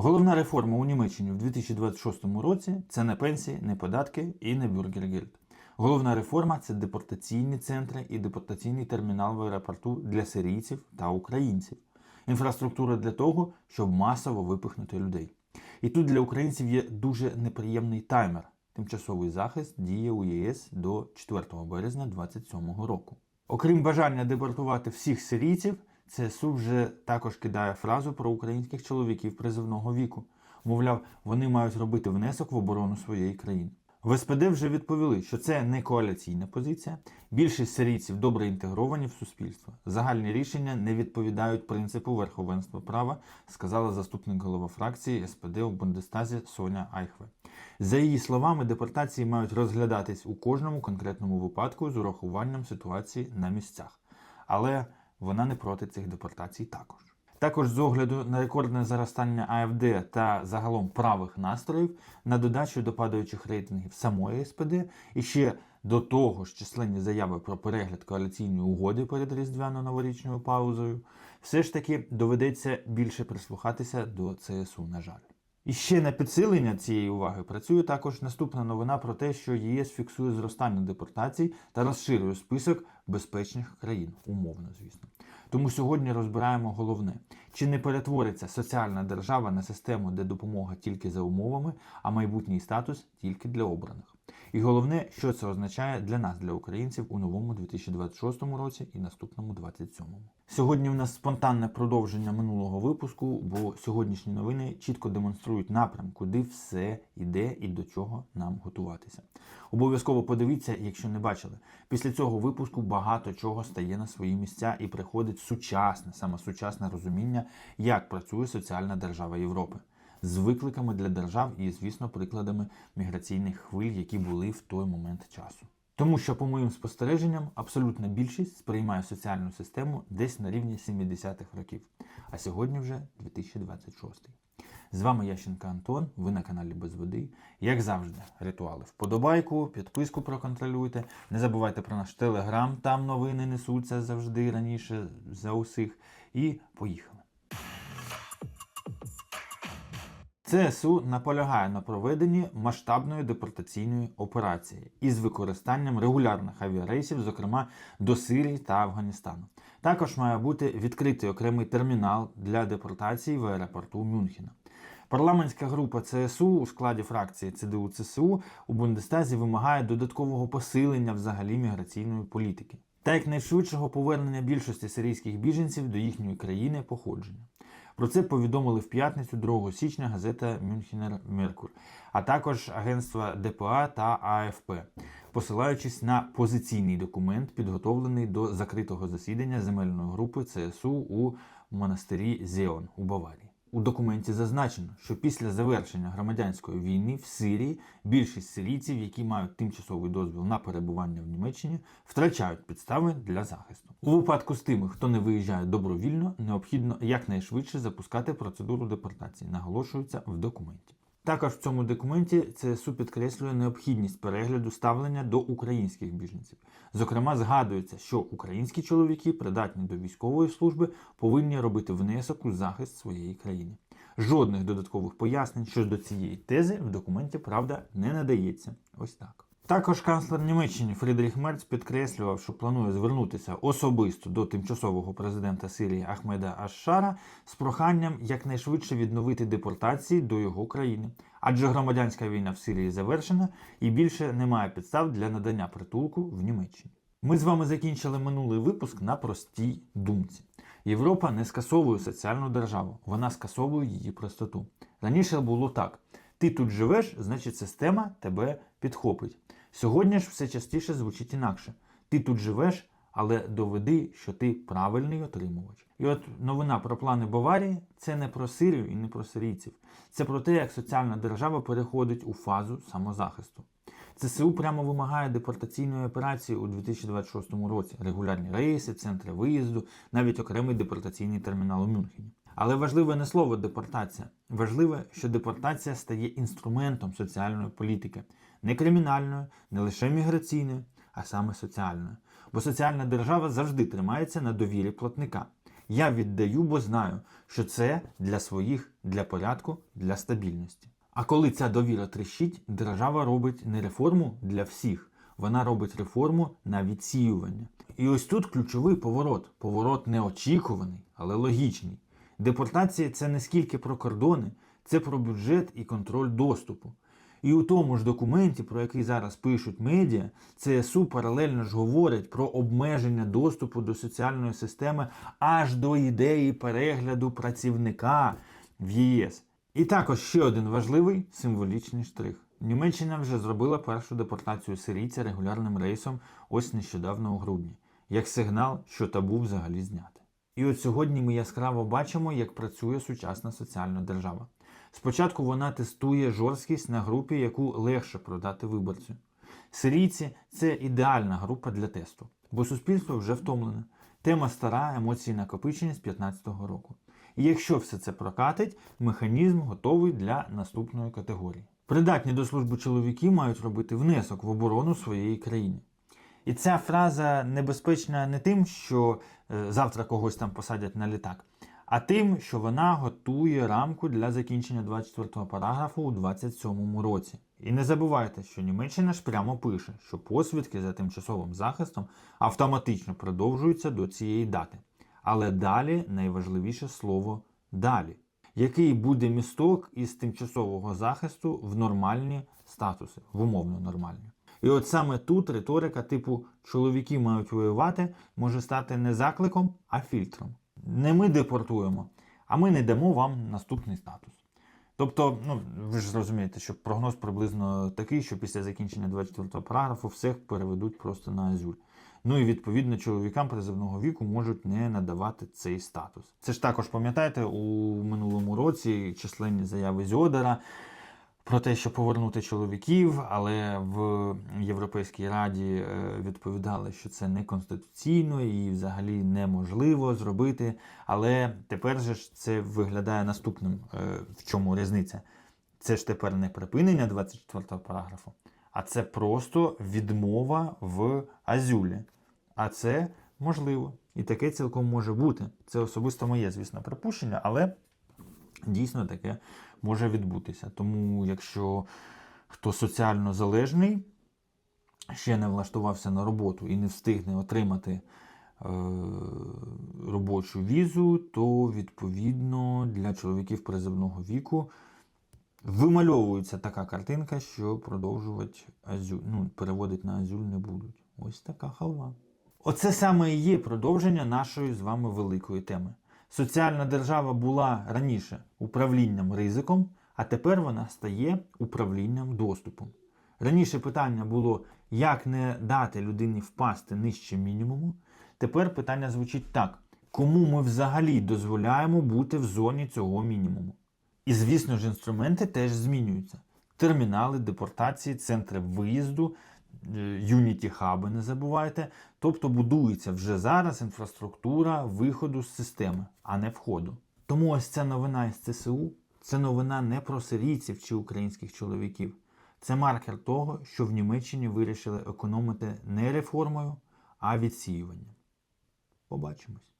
Головна реформа у Німеччині в 2026 році це не пенсії, не податки і не бюргергельд. Головна реформа це депортаційні центри і депортаційний термінал в аеропорту для сирійців та українців. Інфраструктура для того, щоб масово випихнути людей. І тут для українців є дуже неприємний таймер. Тимчасовий захист діє у ЄС до 4 березня 2027 року. Окрім бажання депортувати всіх сирійців, ЦСУ вже також кидає фразу про українських чоловіків призивного віку. Мовляв, вони мають робити внесок в оборону своєї країни. В СПД вже відповіли, що це не коаліційна позиція. Більшість сирійців добре інтегровані в суспільство. Загальні рішення не відповідають принципу верховенства права, сказала заступник голова фракції СПД у Бундестазі Соня Айхве. За її словами, депортації мають розглядатись у кожному конкретному випадку з урахуванням ситуації на місцях. Але вона не проти цих депортацій також. Також з огляду на рекордне заростання АФД та загалом правих настроїв на додачу до падаючих рейтингів самої СПД і ще до того ж численні заяви про перегляд коаліційної угоди перед різдвяно-новорічною паузою, все ж таки доведеться більше прислухатися до ЦСУ, на жаль. І ще на підсилення цієї уваги працює також наступна новина про те, що ЄС фіксує зростання депортацій та розширює список безпечних країн, умовно, звісно. Тому сьогодні розбираємо головне: чи не перетвориться соціальна держава на систему, де допомога тільки за умовами, а майбутній статус тільки для обраних. І головне, що це означає для нас, для українців, у новому 2026 році і наступному 27-му. Сьогодні в нас спонтанне продовження минулого випуску, бо сьогоднішні новини чітко демонструють напрям, куди все йде і до чого нам готуватися. Обов'язково подивіться, якщо не бачили. Після цього випуску багато чого стає на свої місця і приходить сучасне, саме сучасне розуміння, як працює соціальна держава Європи з викликами для держав і, звісно, прикладами міграційних хвиль, які були в той момент часу. Тому що, по моїм спостереженням, абсолютна більшість сприймає соціальну систему десь на рівні 70-х років, а сьогодні вже 2026. З вами Ященка Антон, ви на каналі Без Води. Як завжди, ритуали. Вподобайку, підписку проконтролюйте. Не забувайте про наш телеграм, там новини несуться завжди раніше за усіх. І поїхали. ЦСУ наполягає на проведенні масштабної депортаційної операції із використанням регулярних авіарейсів, зокрема до Сирії та Афганістану. Також має бути відкритий окремий термінал для депортації в аеропорту Мюнхена. Парламентська група ЦСУ у складі фракції ЦДУ ЦСУ у Бундестазі вимагає додаткового посилення взагалі міграційної політики та якнайшвидшого повернення більшості сирійських біженців до їхньої країни походження. Про це повідомили в п'ятницю 2 січня газета Мюнхенер Меркур, а також агентства ДПА та АФП, посилаючись на позиційний документ, підготовлений до закритого засідання земельної групи ЦСУ у монастирі Зеон у Баварії. У документі зазначено, що після завершення громадянської війни в Сирії більшість сирійців, які мають тимчасовий дозвіл на перебування в Німеччині, втрачають підстави для захисту. У випадку з тими, хто не виїжджає добровільно, необхідно якнайшвидше запускати процедуру депортації, наголошується в документі. Також в цьому документі ЦСУ підкреслює необхідність перегляду ставлення до українських біженців. Зокрема, згадується, що українські чоловіки, придатні до військової служби, повинні робити внесок у захист своєї країни. Жодних додаткових пояснень щодо цієї тези в документі правда не надається. Ось так. Також канцлер Німеччини Фрідріх Мерц підкреслював, що планує звернутися особисто до тимчасового президента Сирії Ахмеда Ашшара з проханням якнайшвидше відновити депортації до його країни, адже громадянська війна в Сирії завершена і більше немає підстав для надання притулку в Німеччині. Ми з вами закінчили минулий випуск на простій думці. Європа не скасовує соціальну державу, вона скасовує її простоту. Раніше було так: ти тут живеш, значить система тебе підхопить. Сьогодні ж все частіше звучить інакше. Ти тут живеш, але доведи, що ти правильний отримувач. І от новина про плани Баварії це не про Сирію і не про сирійців. Це про те, як соціальна держава переходить у фазу самозахисту. ЦСУ прямо вимагає депортаційної операції у 2026 році, регулярні рейси, центри виїзду, навіть окремий депортаційний термінал у Мюнхені. Але важливе не слово депортація. Важливе, що депортація стає інструментом соціальної політики, не кримінальною, не лише міграційною, а саме соціальною. Бо соціальна держава завжди тримається на довірі платника. Я віддаю, бо знаю, що це для своїх, для порядку, для стабільності. А коли ця довіра тріщить, держава робить не реформу для всіх, вона робить реформу на відсіювання. І ось тут ключовий поворот. Поворот неочікуваний, але логічний. Депортація це не скільки про кордони, це про бюджет і контроль доступу. І у тому ж документі, про який зараз пишуть медіа, ЦСУ паралельно ж говорять про обмеження доступу до соціальної системи аж до ідеї перегляду працівника в ЄС. І також ще один важливий символічний штрих. Німеччина вже зробила першу депортацію сирійця регулярним рейсом ось нещодавно у грудні, як сигнал, що табу взагалі зняти. І от сьогодні ми яскраво бачимо, як працює сучасна соціальна держава. Спочатку вона тестує жорсткість на групі, яку легше продати виборцю. Сирійці це ідеальна група для тесту, бо суспільство вже втомлене. Тема стара, емоції накопичення з 2015 року. І якщо все це прокатить, механізм готовий для наступної категорії. Придатні до служби чоловіки мають робити внесок в оборону своєї країни. І ця фраза небезпечна не тим, що е, завтра когось там посадять на літак, а тим, що вона готує рамку для закінчення 24-го параграфу у 27 році. І не забувайте, що Німеччина ж прямо пише, що посвідки за тимчасовим захистом автоматично продовжуються до цієї дати. Але далі найважливіше слово далі. Який буде місток із тимчасового захисту в нормальні статуси, в умовно нормальні. І от саме тут риторика типу чоловіки мають воювати може стати не закликом, а фільтром. Не ми депортуємо, а ми не дамо вам наступний статус. Тобто, ну ви ж розумієте, що прогноз приблизно такий, що після закінчення 24-го параграфу всіх переведуть просто на азюль. Ну і відповідно чоловікам призовного віку можуть не надавати цей статус. Це ж також пам'ятаєте, у минулому році численні заяви Зьодера про те, що повернути чоловіків, але в Європейській Раді е, відповідали, що це неконституційно і взагалі неможливо зробити. Але тепер же ж це виглядає наступним. Е, В чому різниця? Це ж тепер не припинення 24 параграфу, а це просто відмова в азюлі. А це можливо. І таке цілком може бути. Це особисто моє, звісно, припущення, але дійсно таке може відбутися. Тому, якщо хто соціально залежний, ще не влаштувався на роботу і не встигне отримати е, робочу візу, то відповідно для чоловіків призовного віку вимальовується така картинка, що продовжувати азюль, ну, переводити на азюль не будуть. Ось така халва. Оце саме і є продовження нашої з вами великої теми. Соціальна держава була раніше управлінням ризиком, а тепер вона стає управлінням доступом. Раніше питання було, як не дати людині впасти нижче мінімуму. Тепер питання звучить так: кому ми взагалі дозволяємо бути в зоні цього мінімуму? І, звісно ж, інструменти теж змінюються. Термінали, депортації, центри виїзду, юніті хаби, не забувайте. Тобто будується вже зараз інфраструктура виходу з системи, а не входу. Тому ось ця новина із ЦСУ це новина не про сирійців чи українських чоловіків. Це маркер того, що в Німеччині вирішили економити не реформою, а відсіюванням. Побачимось.